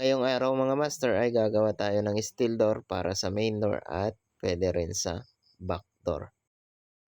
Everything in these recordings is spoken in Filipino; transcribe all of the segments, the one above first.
Ngayong araw mga master ay gagawa tayo ng steel door para sa main door at pwede rin sa back door.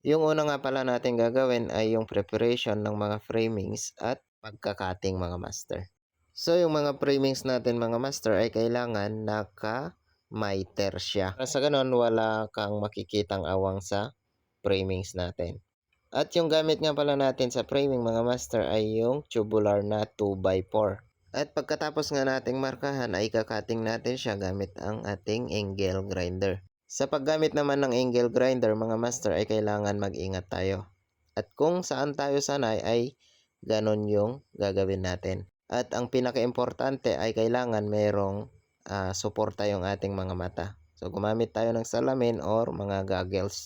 Yung una nga pala natin gagawin ay yung preparation ng mga framings at pagkakating mga master. So yung mga framings natin mga master ay kailangan naka-miter siya. Para sa ganun wala kang makikitang awang sa framings natin. At yung gamit nga pala natin sa framing mga master ay yung tubular na 2x4. At pagkatapos nga nating markahan ay kakating natin siya gamit ang ating angle grinder. Sa paggamit naman ng angle grinder mga master ay kailangan mag-ingat tayo. At kung saan tayo sanay ay ganon yung gagawin natin. At ang pinaka-importante ay kailangan mayroong ah, suporta yung ating mga mata. So gumamit tayo ng salamin or mga goggles.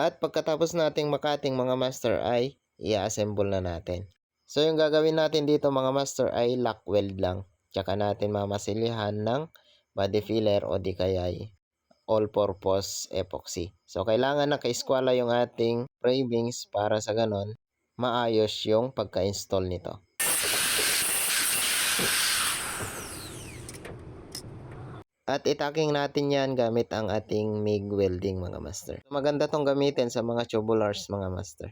At pagkatapos nating makating mga master ay i-assemble na natin. So yung gagawin natin dito mga master ay lock weld lang. Tsaka natin mamasilihan ng body filler o di kaya ay all-purpose epoxy. So kailangan naka-eskwala yung ating framings para sa ganon maayos yung pagka-install nito. At itaking natin yan gamit ang ating MIG welding mga master. Maganda tong gamitin sa mga tubulars mga master.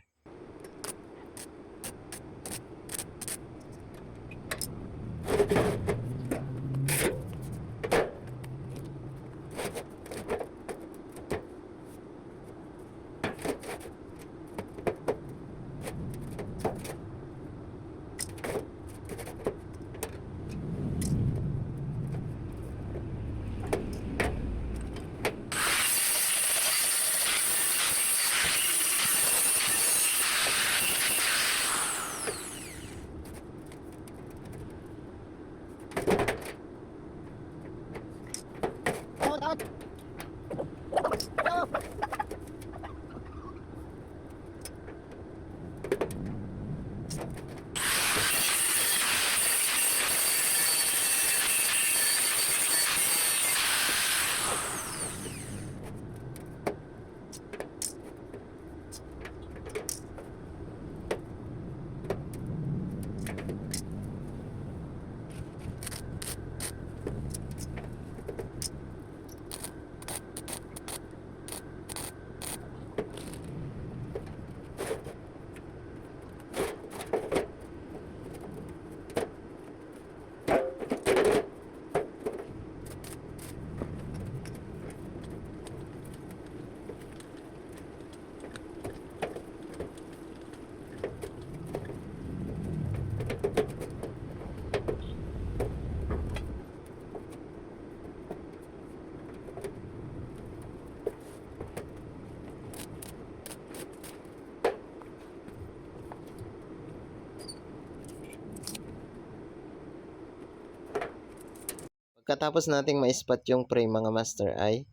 Pagkatapos nating ma-spot yung frame mga master ay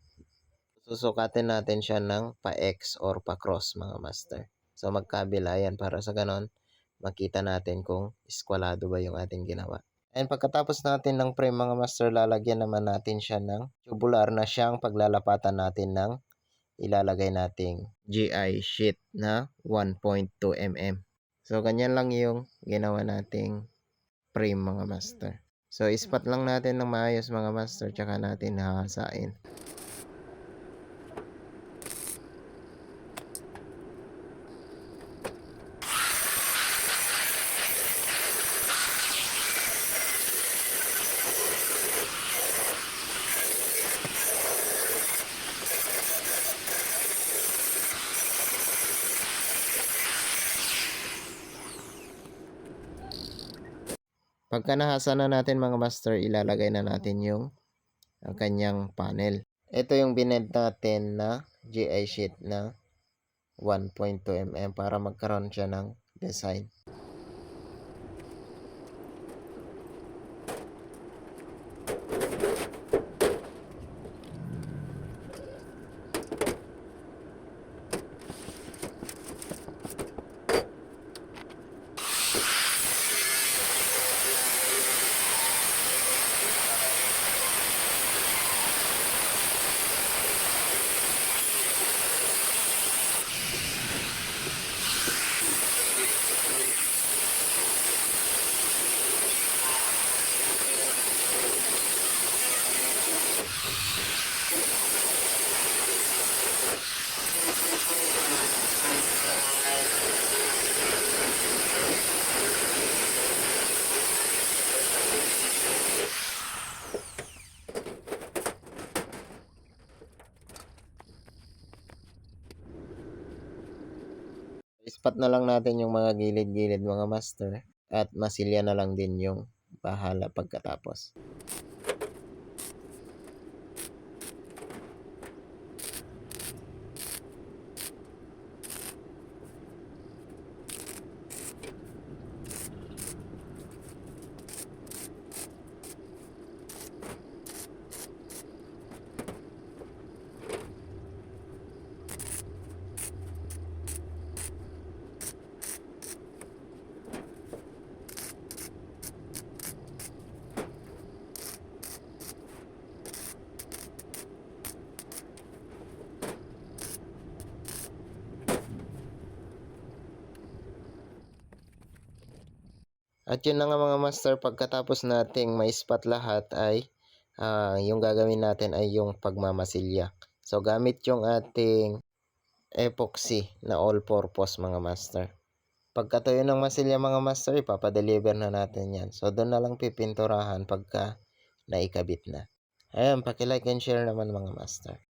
susukatin natin siya ng pa-X or pa-cross mga master. So magkabila yan para sa ganon makita natin kung eskwalado ba yung ating ginawa. And pagkatapos natin ng frame mga master, lalagyan naman natin siya ng tubular na siyang paglalapatan natin ng ilalagay nating GI sheet na 1.2 mm. So ganyan lang yung ginawa nating frame mga master. So ispat lang natin ng maayos mga master tsaka natin hahasain. Pagka nahasa na natin mga master, ilalagay na natin yung ang kanyang panel. Ito yung bined natin na GI sheet na 1.2 mm para magkaroon siya ng design. Ispat na lang natin yung mga gilid-gilid mga master at masilya na lang din yung bahala pagkatapos. At yun na nga mga master, pagkatapos nating ma-spot lahat ay ah, yung gagawin natin ay yung pagmamasilya. So gamit yung ating epoxy na all-purpose mga master. Pagkatuyo ng masilya mga master, ipapadeliver na natin yan. So doon na lang pipinturahan pagka naikabit na. Ayan, paki-like and share naman mga master.